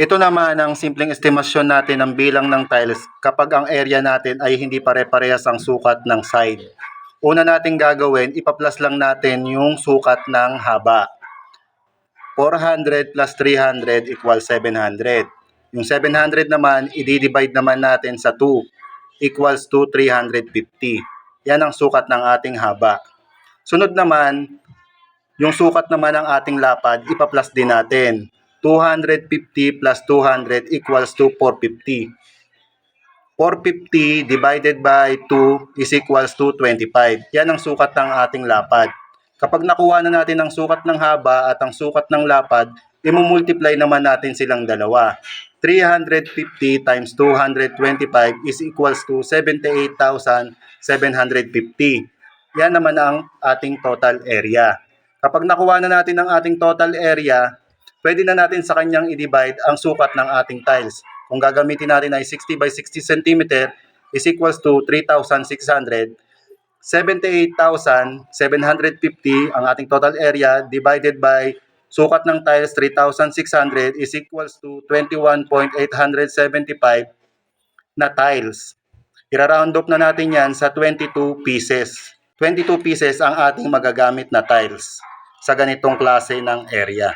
Ito naman ang simpleng estimasyon natin ng bilang ng tiles kapag ang area natin ay hindi pare-parehas ang sukat ng side. Una nating gagawin, ipaplas lang natin yung sukat ng haba. 400 plus 300 equals 700. Yung 700 naman, i-divide naman natin sa 2 equals to 350. Yan ang sukat ng ating haba. Sunod naman, yung sukat naman ng ating lapad, ipaplas din natin. 250 plus 200 equals to 450. 450 divided by 2 is equals to 25. Yan ang sukat ng ating lapad. Kapag nakuha na natin ang sukat ng haba at ang sukat ng lapad, imumultiply naman natin silang dalawa. 350 times 225 is equals to 78,750. Yan naman ang ating total area. Kapag nakuha na natin ang ating total area, pwede na natin sa kanyang i-divide ang sukat ng ating tiles. Kung gagamitin natin ay 60 by 60 cm is equals to 3,600. 78,750 ang ating total area divided by sukat ng tiles 3,600 is equals to 21.875 na tiles. Ira-round up na natin yan sa 22 pieces. 22 pieces ang ating magagamit na tiles sa ganitong klase ng area.